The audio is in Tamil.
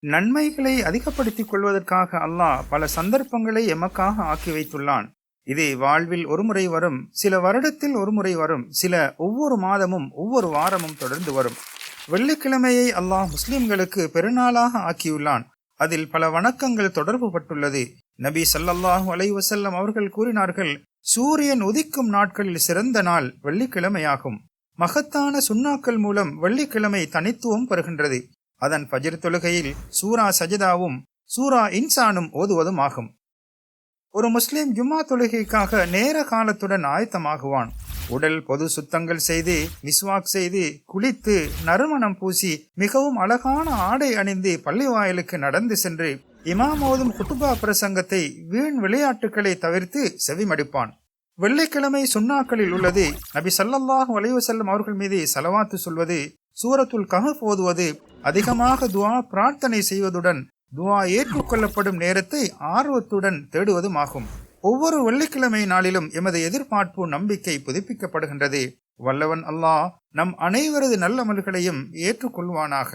நன்மைகளை அதிகப்படுத்திக் கொள்வதற்காக அல்லாஹ் பல சந்தர்ப்பங்களை எமக்காக ஆக்கி வைத்துள்ளான். இது வாழ்வில் ஒருமுறை வரும் சில வருடத்தில் ஒருமுறை வரும் சில ஒவ்வொரு மாதமும் ஒவ்வொரு வாரமும் தொடர்ந்து வரும். வெள்ளிக்கிழமையை அல்லாஹ் முஸ்லிம்களுக்கு பெருநாளாக ஆக்கியுள்ளான். அதில் பல வணக்கங்கள் தொடர்பு பட்டுள்ளது நபி ஸல்லல்லாஹு அலைவசல்லம் அவர்கள் கூறினார்கள் சூரியன் உதிக்கும் நாட்களில் சிறந்த நாள் வெள்ளிக்கிழமையாகும். மகத்தான சுண்ணாக்கள் மூலம் வெள்ளிக்கிழமை தனித்துவம் பெறுகின்றது. அதன் பஜிர் தொழுகையில் சூரா சஜிதாவும் சூரா இன்சானும் ஓதுவதும் ஆகும் ஒரு முஸ்லிம் ஜும்மா தொழுகைக்காக நேர காலத்துடன் ஆயத்தமாகுவான். உடல் பொது சுத்தங்கள் செய்து மிஸ்வாக் செய்து குளித்து நறுமணம் பூசி மிகவும் அழகான ஆடை அணிந்து பள்ளி வாயிலுக்கு நடந்து சென்று இமாம் ஓதும் குட்டுபா பிரசங்கத்தை வீண் விளையாட்டுகளை தவிர்த்து செவிமடிப்பான். வெள்ளிக்கிழமை சுண்ணாக்களில் உள்ளது நபி ஸல்லல்லாஹு அலைஹி அவர்கள் மீது செலவாத்து சொல்வது சூரத்துல் கஹப் ஓதுவது அதிகமாக துவா பிரார்த்தனை செய்வதுடன் துவா ஏற்றுக்கொள்ளப்படும் நேரத்தை ஆர்வத்துடன் தேடுவதும் ஆகும். ஒவ்வொரு வெள்ளிக்கிழமை நாளிலும் எமது எதிர்பார்ப்பு நம்பிக்கை புதுப்பிக்கப்படுகின்றது. வல்லவன் அல்லாஹ் நம் அனைவரது நல்லமல்களையும் ஏற்றுக்கொள்வானாக.